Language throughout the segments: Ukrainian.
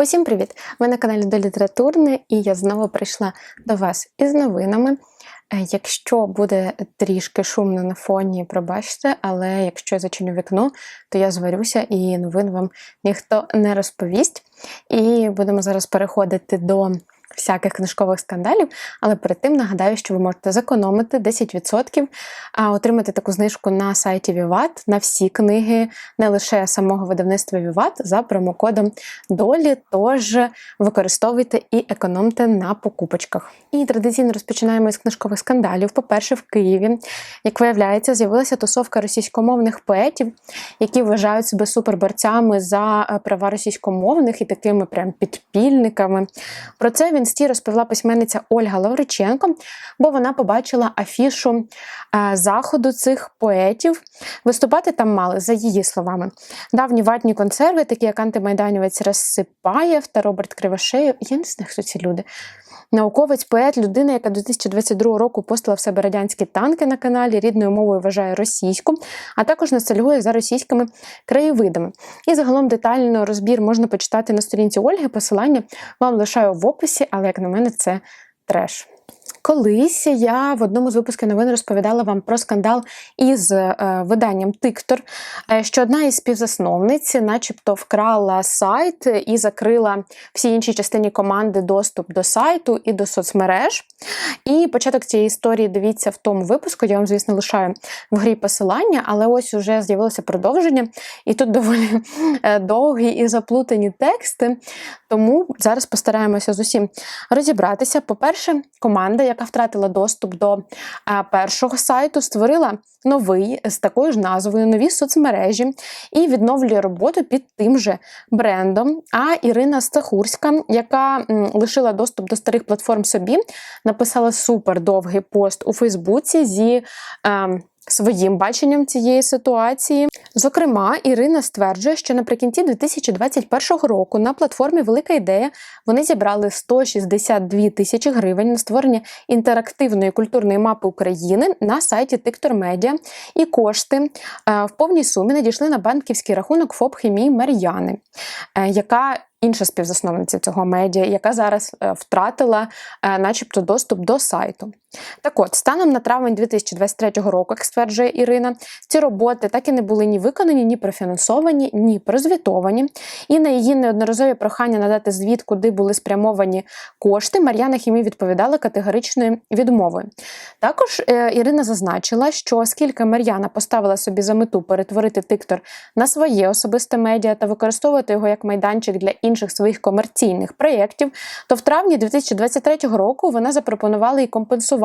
Усім привіт! Ви на каналі до літературне, і я знову прийшла до вас із новинами. Е, Якщо буде трішки шумно на фоні, пробачте, але якщо я зачиню вікно, то я зварюся і новин вам ніхто не розповість. І будемо зараз переходити до всяких книжкових скандалів. Але перед тим нагадаю, що ви можете зекономити 10%, а отримати таку знижку на сайті Vivat на всі книги, не лише самого видавництва Vivat, за промокодом долі. Тож використовуйте і економте на покупочках. І традиційно розпочинаємо з книжкових скандалів. По-перше, в Києві, як виявляється, з'явилася тусовка російськомовних поетів, які вважають себе суперборцями за е, права російськомовних і такими прям підпільниками. Про це в інсті розповіла письменниця Ольга Лавриченко, бо вона побачила афішу е, заходу цих поетів. Виступати там мали, за її словами, давні ватні консерви, такі як антимайданівець Розсипаєв та Роберт Кривошеєв. Я не знаю, хто ці люди. Науковець, поет, людина, яка до 2022 року постила в себе радянські танки на каналі, рідною мовою вважає російську, а також ностальгує за російськими краєвидами. І загалом детально розбір можна почитати на сторінці Ольги. Посилання вам лишаю в описі, але як на мене, це треш. Колись я в одному з випусків новин розповідала вам про скандал із е, виданням Тиктор, е, що одна із співзасновниць, начебто, вкрала сайт і закрила всі інші частині команди доступ до сайту і до соцмереж. І початок цієї історії дивіться в тому випуску. Я вам, звісно, лишаю в грі посилання, але ось уже з'явилося продовження, і тут доволі е, довгі і заплутані тексти. Тому зараз постараємося з усім розібратися. По-перше, команда, яка втратила доступ до першого сайту, створила новий з такою ж назвою, нові соцмережі і відновлює роботу під тим же брендом. А Ірина Стахурська, яка лишила доступ до старих платформ собі, написала супер довгий пост у Фейсбуці зі. Е, Своїм баченням цієї ситуації. Зокрема, Ірина стверджує, що наприкінці 2021 року на платформі Велика ідея вони зібрали 162 тисячі гривень на створення інтерактивної культурної мапи України на сайті Тиктор Медіа, і кошти е, в повній сумі надійшли на банківський рахунок ФОП хімії Мар'яни, е, яка Інша співзасновниця цього медіа, яка зараз е, втратила, начебто, доступ до сайту. Так от, станом на травень 2023 року, як стверджує Ірина, ці роботи так і не були ні виконані, ні профінансовані, ні прозвітовані. І на її неодноразові прохання надати звіт, куди були спрямовані кошти, Мар'яна Хімі відповідала категоричною відмовою. Також е, Ірина зазначила, що оскільки Мар'яна поставила собі за мету перетворити Тиктор на своє особисте медіа та використовувати його як майданчик для інших своїх комерційних проєктів, то в травні 2023 року вона запропонувала і компенсувати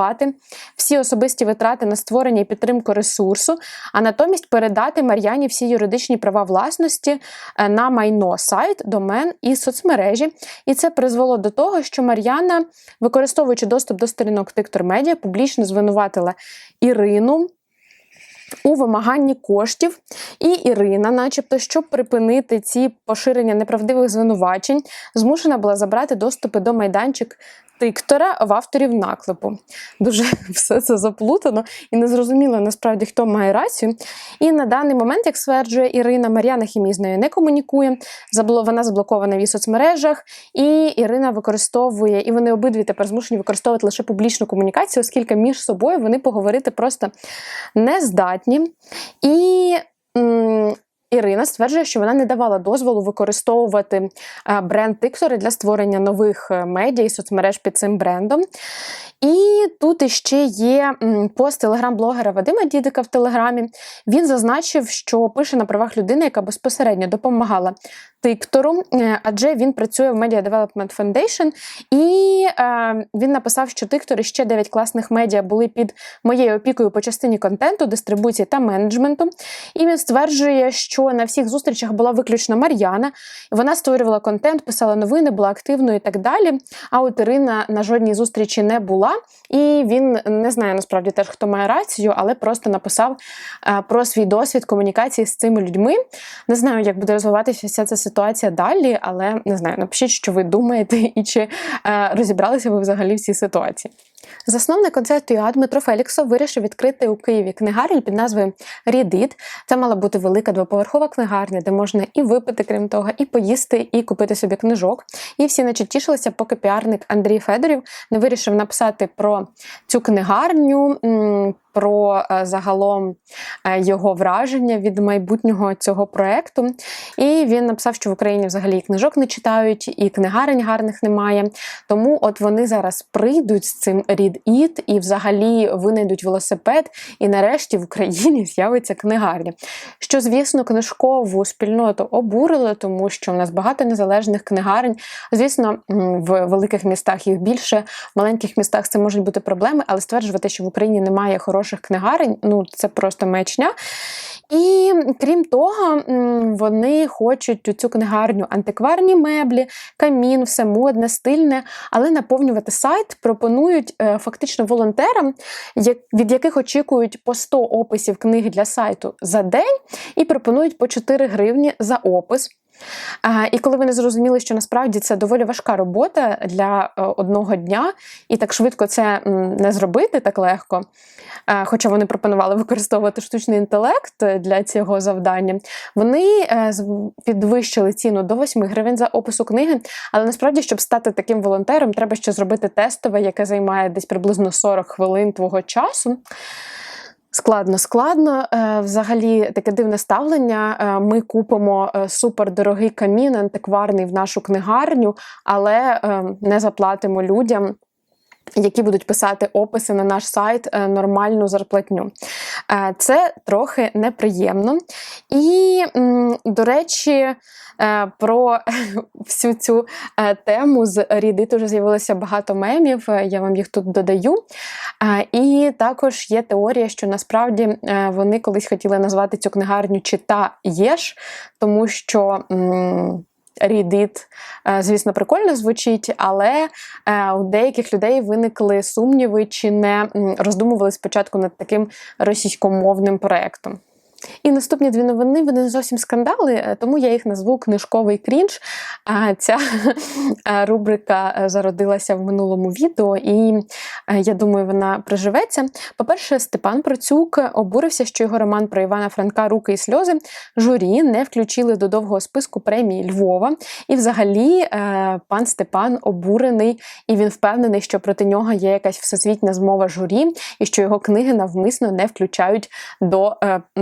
всі особисті витрати на створення і підтримку ресурсу, а натомість передати Мар'яні всі юридичні права власності е, на майно, сайт, домен і соцмережі. І це призвело до того, що Мар'яна, використовуючи доступ до сторінок Тиктор Медіа, публічно звинуватила Ірину у вимаганні коштів, і Ірина, начебто, щоб припинити ці поширення неправдивих звинувачень, змушена була забрати доступи до майданчик Тиктора в авторів наклепу. Дуже все це заплутано і незрозуміло насправді, хто має рацію. І на даний момент, як стверджує Ірина, Мар'яна Хімій з нею не комунікує, вона заблокована в її соцмережах, і Ірина використовує, і вони обидві тепер змушені використовувати лише публічну комунікацію, оскільки між собою вони поговорити просто не здатні. І Ірина стверджує, що вона не давала дозволу використовувати е, бренд Тиксори для створення нових е, медіа і соцмереж під цим брендом. І тут іще є пост телеграм-блогера Вадима Дідика в Телеграмі. Він зазначив, що пише на правах людини, яка безпосередньо допомагала Тиктору, е, адже він працює в Media Development Foundation, і він написав, що Тиктор і ще 9 класних медіа були під моєю опікою по частині контенту, дистрибуції та менеджменту. І він стверджує, що на всіх зустрічах була виключно Мар'яна. Вона створювала контент, писала новини, була активною і так далі. А от Ірина на жодній зустрічі не була. І він не знає насправді теж, хто має рацію, але просто написав е, про свій досвід комунікації з цими людьми. Не знаю, як буде розвиватися вся ця ситуація далі, але не знаю, напишіть, що ви думаєте, і чи е, розібралися ви взагалі в цій ситуації. Засновник концерту ЮА Дмитро Феліксов вирішив відкрити у Києві книгарню під назвою Рідит. Це мала бути велика двоповерхова книгарня, де можна і випити, крім того, і поїсти, і купити собі книжок. І всі наче тішилися, поки піарник Андрій Федорів не вирішив написати про цю книгарню. Про е, загалом е, його враження від майбутнього цього проекту. І він написав, що в Україні взагалі і книжок не читають, і книгарень гарних немає. Тому от вони зараз прийдуть з цим Read It і взагалі винайдуть велосипед, і нарешті в Україні з'явиться книгарня. Що, звісно, книжкову спільноту обурило, тому що у нас багато незалежних книгарень. Звісно, в великих містах їх більше, в маленьких містах це можуть бути проблеми, але стверджувати, що в Україні немає хороших книгарень, ну це просто мечня. І крім того, вони хочуть у цю книгарню антикварні меблі, камін, все модне, стильне, але наповнювати сайт пропонують е, фактично волонтерам, від яких очікують по 100 описів книги для сайту за день, і пропонують по 4 гривні за опис. І коли вони зрозуміли, що насправді це доволі важка робота для е, одного дня, і так швидко це не зробити так легко, хоча вони пропонували використовувати штучний інтелект для цього завдання, вони е, підвищили ціну до 8 гривень за опису книги. Але насправді, щоб стати таким волонтером, треба ще зробити тестове, яке займає десь приблизно 40 хвилин твого часу. Складно, складно. Е, взагалі таке дивне ставлення. Е, ми купимо е, супердорогий камін антикварний в нашу книгарню, але не заплатимо людям. Які будуть писати описи на наш сайт нормальну зарплатню. Це трохи неприємно. І, до речі, Е, про всю цю е, тему з Reddit вже з'явилося багато мемів, е, я вам їх тут додаю. І також є теорія, що насправді вони колись хотіли назвати цю книгарню Чита Єш, тому що. Reddit, звісно, прикольно звучить, але у деяких людей виникли сумніви чи не роздумували спочатку над таким російськомовним проектом. І наступні дві новини вони не зовсім скандали, е, тому я їх назву книжковий крінж. А ця е, рубрика е, зародилася в минулому відео, і я думаю, вона приживеться. По-перше, Степан Процюк обурився, що його роман про Івана Франка Руки і сльози журі не включили до довгого списку премії Львова. І, взагалі, пан Степан обурений, і він впевнений, що проти нього є якась всесвітня змова журі, і що його книги навмисно не включають до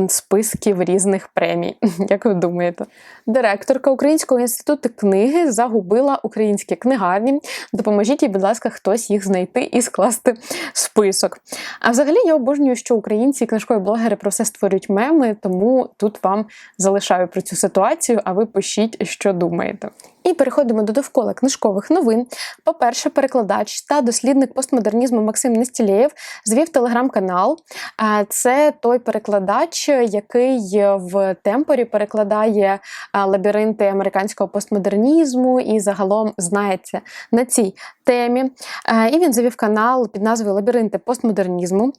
списку списків різних премій. Як ви думаєте? Директорка Українського інституту книги загубила українські книгарні. Допоможіть їй, будь ласка, хтось їх знайти і скласти список. А взагалі я обожнюю, що українці книжкові блогери про все створюють меми, тому тут вам залишаю про цю ситуацію, а ви пишіть, що думаєте. І переходимо до довкола книжкових новин. По-перше, перекладач та дослідник постмодернізму Максим Нестілєєв звів телеграм-канал. Це той перекладач, який в темпорі перекладає лабіринти американського постмодернізму і загалом знається на цій темі. І він завів канал під назвою Лабіринти постмодернізму.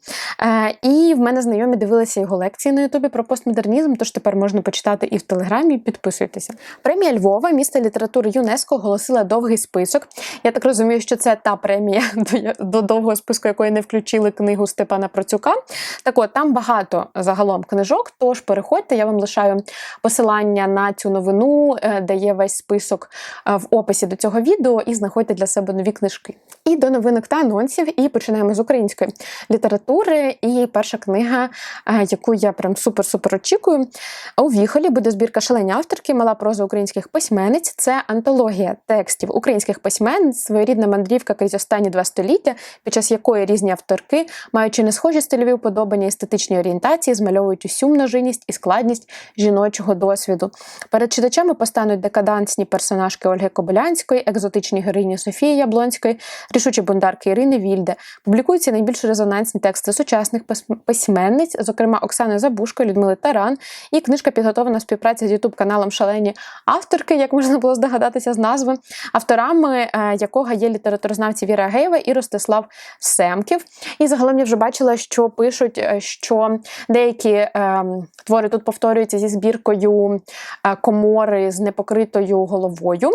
І в мене знайомі дивилися його лекції на Ютубі про постмодернізм, тож тепер можна почитати і в Телеграмі. Підписуйтеся. Премія Львова, місто літератури ЮНЕСКО, оголосила довгий список. Я так розумію, що це та премія, до довгого списку якої не включили книгу Степана Процюка. Так от, там багато загалом книжок, тож переходьте, я вам лишаю посилання на цю новину, е, де є весь список е, в описі до цього відео, і знаходьте для себе нові книжки. І до новинок та анонсів. І починаємо з української літератури. І перша книга, е, яку я прям супер-супер очікую. У Віхолі буде збірка шалені авторки, мала проза українських письменниць. Це антологія текстів українських письменниць, своєрідна мандрівка крізь останні два століття, під час якої різні авторки, маючи не схожі стильові уподобання естетичні орієнтації, змальовують усю множинність і складність жіночого досвіду. Перед читачами постануть декадансні персонажки Ольги Кобилянської, екзотичні героїні Софії Яблонської, Яблонської, рішучі бундарки Ірини Вільде. Публікуються найбільш резонансні тексти сучасних письменниць, зокрема Оксани Забушко, Людмили Таран. І книжка підготовлена в співпраці з ютуб каналом Шалені авторки, як можна було здогадати здогадатися з назви, авторами е, якого є літературознавці Віра Геєва і Ростислав Семків. І загалом я вже бачила, що пишуть, е, що деякі е, твори тут повторюються зі збіркою е, комори з непокритою головою.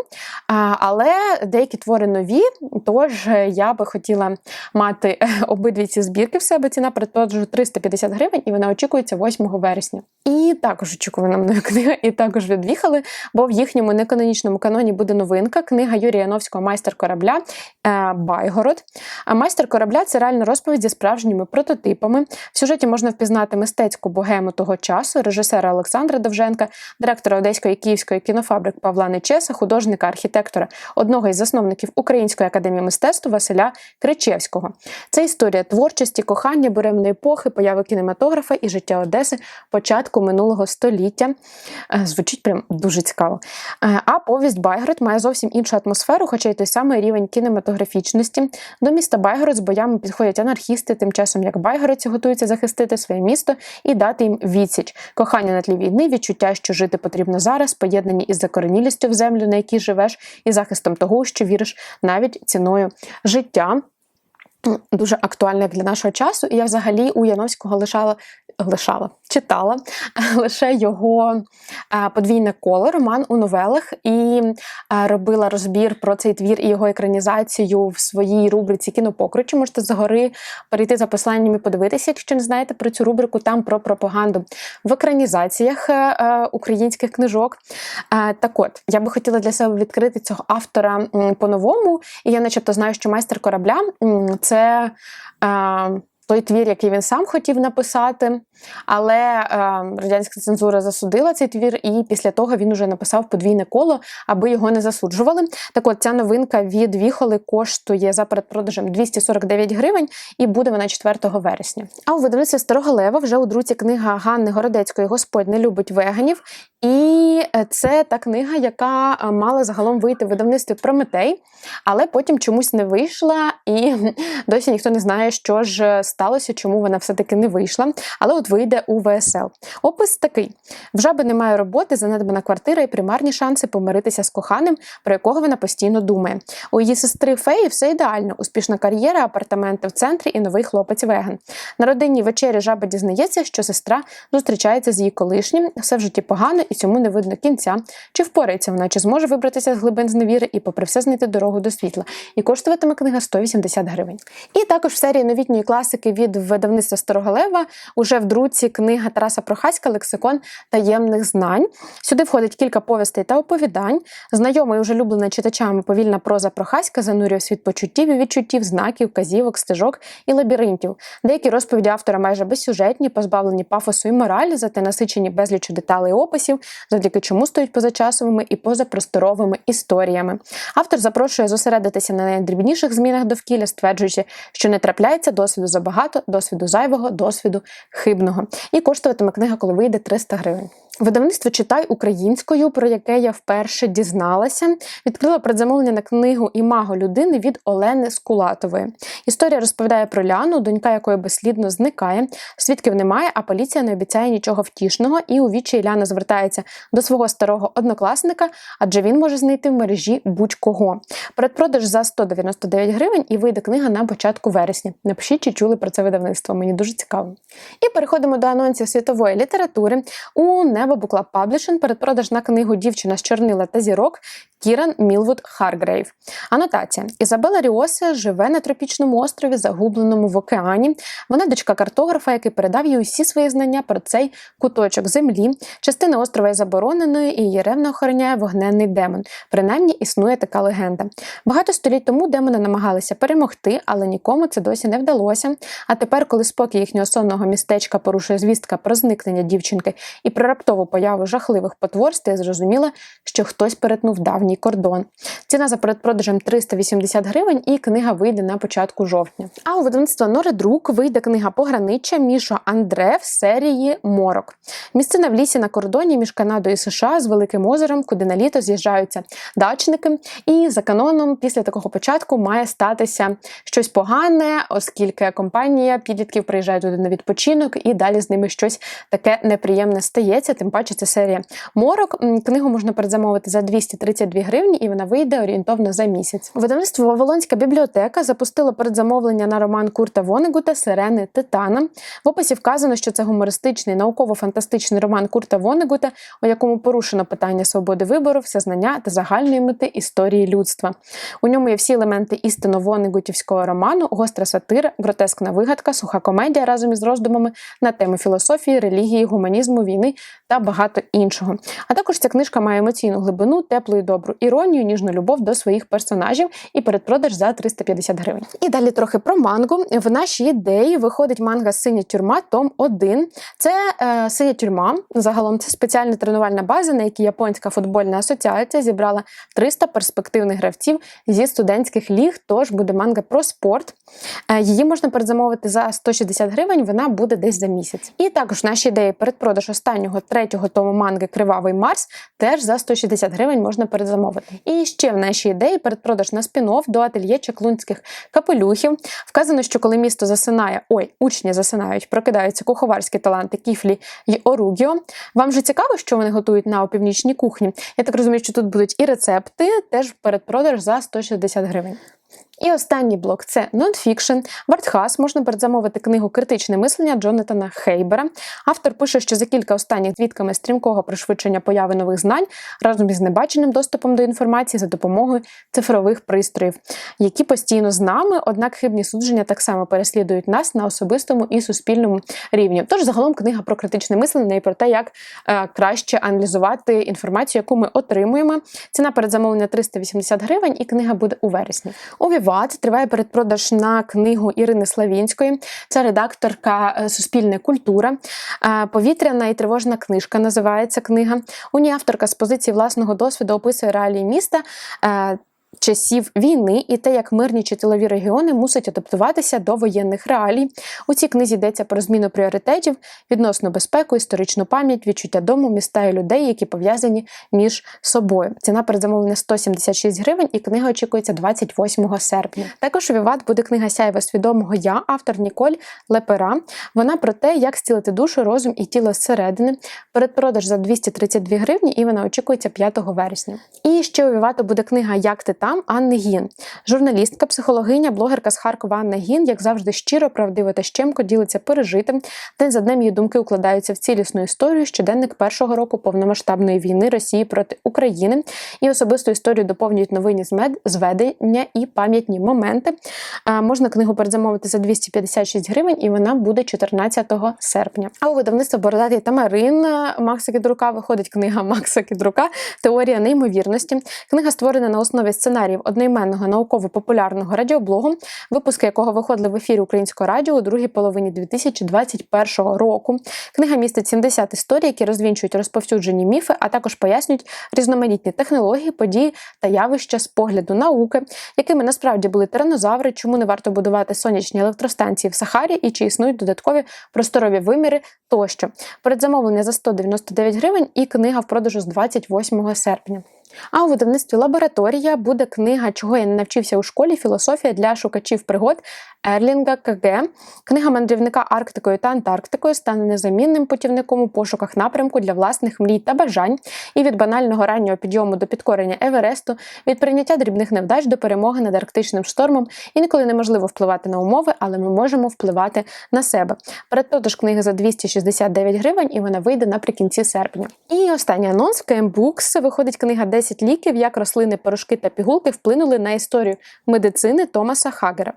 Але деякі твори нові, тож я би хотіла мати обидві ці збірки в себе. Ціна передпродажу 350 гривень, і вона очікується 8 вересня. І також очікувана мною книга, і також відвіхали, бо в їхньому неканонічному каноні буде новинка. Книга Юрія Яновського Майстер корабля е, Байгород. А майстер корабля це реальна розповідь зі справжніми прототипами. В сюжеті можна впізнати мистецьку богему того часу, режисера Олександра Довженка, директора Одеської і Київської кінофабрик Павла Нечеса, художника, архітектора, одного із засновників Української академії мистецтв Василя Кричевського. Це історія творчості, кохання, буремної епохи, появи кінематографа і життя Одеси початку минулого століття. Е, Звучить прям дуже цікаво. Е, А повість Байгород має зовсім іншу атмосферу, хоча й той самий рівень кінематографічності. До міста Байгород з боями підходять анархісти, тим часом як байгородці готуються захистити своє місто і дати їм відсіч. Кохання на тлі війни, відчуття, що жити потрібно зараз, поєднані із закоренілістю в землю, на якій живеш, і захистом того, що віриш навіть ціною життя. Дуже актуальне для нашого часу, і я взагалі у Яновського лишала лишала, читала лише його е, подвійне коло, роман у новелах, і е, робила розбір про цей твір і його екранізацію в своїй рубриці Кінопокручі. Можете згори перейти за посиланням і подивитися, якщо не знаєте про цю рубрику, там про пропаганду в екранізаціях е, українських книжок. Так от, я би хотіла для себе відкрити цього автора по-новому, і я, начебто, знаю, що майстер корабля це той твір, який він сам хотів написати, але е, радянська цензура засудила цей твір, і після того він уже написав подвійне коло, аби його не засуджували. Так от ця новинка від Віхоли коштує за передпродажем 249 гривень, і буде вона 4 вересня. А у видавництві Старого Лева вже у друці книга Ганни Городецької Господь не любить веганів. І це та книга, яка мала загалом вийти в видавництві Прометей, але потім чомусь не вийшла, і досі ніхто не знає, що ж сталося, чому вона все-таки не вийшла. Але от вийде у ВСЛ. Опис такий: в жаби немає роботи, занедбана квартира і примарні шанси помиритися з коханим, про якого вона постійно думає. У її сестри Феї все ідеально: успішна кар'єра, апартаменти в центрі і новий хлопець Веган. На родинній вечері жаба дізнається, що сестра зустрічається з її колишнім, все в житті погано і цьому не видно кінця. Чи впорається вона, чи зможе вибратися з глибин зневіри і, попри все, знайти дорогу до світла. І коштуватиме книга 180 гривень. І також в серії новітньої класики від видавництва Старого Лева уже в друці книга Тараса Прохаська Лексикон таємних знань. Сюди входить кілька повістей та оповідань. Знайома і уже люблена читачами повільна проза Прохаська занурює світ почуттів і відчуттів, знаків, казівок, стежок і лабіринтів. Деякі розповіді автора майже безсюжетні, позбавлені пафосу і моралі, зате насичені безлічу деталей описів, завдяки чому стають позачасовими і позапросторовими історіями. Автор запрошує зосередитися на найдрібніших змінах довкілля, стверджуючи, що не трапляється досвіду забагато, досвіду зайвого, досвіду хибного. І коштуватиме книга, коли вийде 300 гривень. Видавництво читай українською, про яке я вперше дізналася. Відкрила предзамовлення на книгу Імаго людини від Олени Скулатової. Історія розповідає про Ляну, донька якої безслідно зникає. Свідків немає, а поліція не обіцяє нічого втішного. І у вічі Ляна звертається до свого старого однокласника, адже він може знайти в мережі будь-кого. Передпродаж за 199 гривень і вийде книга на початку вересня. Напишіть, чи чули про це видавництво. Мені дуже цікаво. І переходимо до анонсів світової літератури. У Небо Буклаб Паблішин передпродаж на книгу Дівчина з чорнила та зірок Кіран Мілвуд Харгрейв. Анотація: Ізабела Ріосе живе на тропічному острові, загубленому в океані. Вона дочка картографа, який передав їй усі свої знання про цей куточок землі. Частина острова є забороненою і її ревно охороняє вогненний демон. Принаймні існує така легенда. Багато століть тому демони намагалися перемогти, але нікому це досі не вдалося. А тепер, коли спокій їхнього сонного містечка порушує звістка про зникнення дівчинки і про раптову появу жахливих потворств, я зрозуміла, що хтось перетнув давній кордон. Ціна за передпродажем 380 гривень, і книга вийде на початку жовтня. А у видавництва Норе Друк вийде книга Пограниччя Мішо Андре в серії Морок. Місцина в лісі на кордоні між Канадою і США з Великим озером, куди на літо з'їжджаються дачники. І за каноном, після такого початку, має статися щось погане, оскільки компанія підлітків приїжджає туди на відпочинок, і далі з ними щось таке неприємне стається. Тим паче це серія Морок. Книгу можна передзамовити за 232 гривні, і вона вийде орієнтовно за місяць. Видавництво Вавилонська бібліотека запустило передзамовлення на роман Курта Вонегута Сирени Титана. В описі вказано, що це гумористичний науково-фантастичний роман Курта Вонегута, у якому порушено питання свободи вибору, всезнання та загальної мети історії людства. У ньому є всі елементи істинно вонегутівського роману, гостра сатира, гротескна вигадка, суха комедія разом із роздумами на теми філософії, релігії, гуманізму, війни та багато іншого. А також ця книжка має емоційну глибину, теплу і добру іронію, ніжну любов до своїх персонажів і передпродаж за 350 гривень. І далі трохи про мангу. В нашій ідеї виходить манга Синя тюрма, том 1. Це е, синя тюрма. Загалом це спеціальна тренувальна база, на якій японська футбольна асоціація зібрала 300 перспективних гравців зі студентських ліг. Тож буде манга про спорт. Е, Її можна передзамовити за 160 гривень, вона буде десь за місяць. І також в нашій ідеї передпродаж останнього третього тому манги Кривавий Марс теж за 160 гривень можна передзамовити. І ще в нашій ідеї передпродаж на спін-офф до ательє чаклунських капелюхів. Вказано, що коли місто засинає, ой, учні засинають, прокидаються куховарські таланти Кіфлі й Оругіо. Вам же цікаво, що вони готують на опівнічній кухні? Я так розумію, що тут будуть і рецепти, теж передпродаж за 160 гривень. І останній блок це нонфікшн. В Артхас можна передзамовити книгу Критичне мислення Джонатана Хейбера. Автор пише, що за кілька останніх свідками стрімкого пришвидшення появи нових знань разом із небаченим доступом до інформації за допомогою цифрових пристроїв, які постійно з нами, однак хибні судження так само переслідують нас на особистому і суспільному рівні. Тож загалом книга про критичне мислення і про те, як е, краще аналізувати інформацію, яку ми отримуємо. Ціна передзамовлення 380 гривень, і книга буде у вересні. У Віват триває передпродаж на книгу Ірини Славінської. Це редакторка Суспільне культура. Е, Повітряна і тривожна книжка називається книга. У ній авторка з позиції власного досвіду описує реалії міста. Часів війни і те, як мирні чи тилові регіони мусять адаптуватися до воєнних реалій. У цій книзі йдеться про зміну пріоритетів відносно безпеку, історичну пам'ять, відчуття дому, міста і людей, які пов'язані між собою. Ціна передзамовлення 176 гривень, і книга очікується 28 серпня. Також у Віват буде книга Сяйва свідомого я, автор Ніколь Лепера. Вона про те, як зцілити душу, розум і тіло зсередини. Передпродаж за 232 гривні, і вона очікується 5 вересня. І ще у Вівату буде книга Як ти там Анни Гін. Журналістка, психологиня, блогерка з Харкова Анна Гін, як завжди, щиро, правдиво та щемко ділиться пережитим. День за днем її думки укладаються в цілісну історію. Щоденник першого року повномасштабної війни Росії проти України і особисту історію доповнюють новинні змед- зведення і пам'ятні моменти. А, можна книгу передзамовити за 256 гривень, і вона буде 14 серпня. А у видавництво Бородатий Тамарин Макса Кідрука виходить книга Макса Кідрука Теорія неймовірності. Книга створена на основі сценаріїв одноіменного науково-популярного радіоблогу, випуски якого виходили в ефірі українського радіо у другій половині 2021 року. Книга містить 70 історій, які розвінчують розповсюджені міфи, а також пояснюють різноманітні технології, події та явища з погляду науки, якими насправді були тиранозаври, чому не варто будувати сонячні електростанції в Сахарі і чи існують додаткові просторові виміри тощо. Передзамовлення за 199 гривень і книга в продажу з 28 серпня. А у видавництві лабораторія буде книга Чого я не навчився у школі. Філософія для шукачів пригод Ерлінга КГ. Книга мандрівника Арктикою та Антарктикою стане незамінним путівником у пошуках напрямку для власних мрій та бажань. І від банального раннього підйому до підкорення Евересту, від прийняття дрібних невдач до перемоги над арктичним штормом. Інколи неможливо впливати на умови, але ми можемо впливати на себе. Передпродаж книги за 269 гривень, і вона вийде наприкінці серпня. І останній анонс в KM виходить книга 10 ліків, як рослини, порошки та пігулки вплинули на історію медицини Томаса Хагера.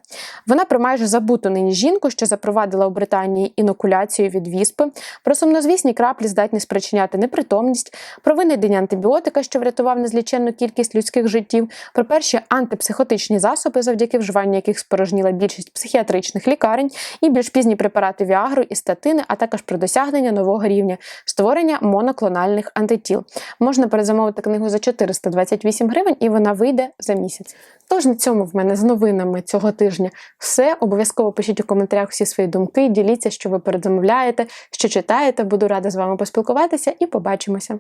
Вона про майже забуту нині жінку, що запровадила у Британії інокуляцію від віспи, про сумнозвісні краплі здатні спричиняти непритомність, про винайдення антибіотика, що врятував незліченну кількість людських життів, про перші антипсихотичні засоби, завдяки вживанню яких спорожніла більшість психіатричних лікарень, і більш пізні препарати Віагру і статини, а також про досягнення нового рівня створення моноклональних антитіл. Можна перезамовити книгу за 428 гривень, і вона вийде за місяць. Тож на цьому в мене з новинами цього тижня все. Обов'язково пишіть у коментарях всі свої думки, діліться, що ви передзамовляєте, що читаєте. Буду рада з вами поспілкуватися і побачимося.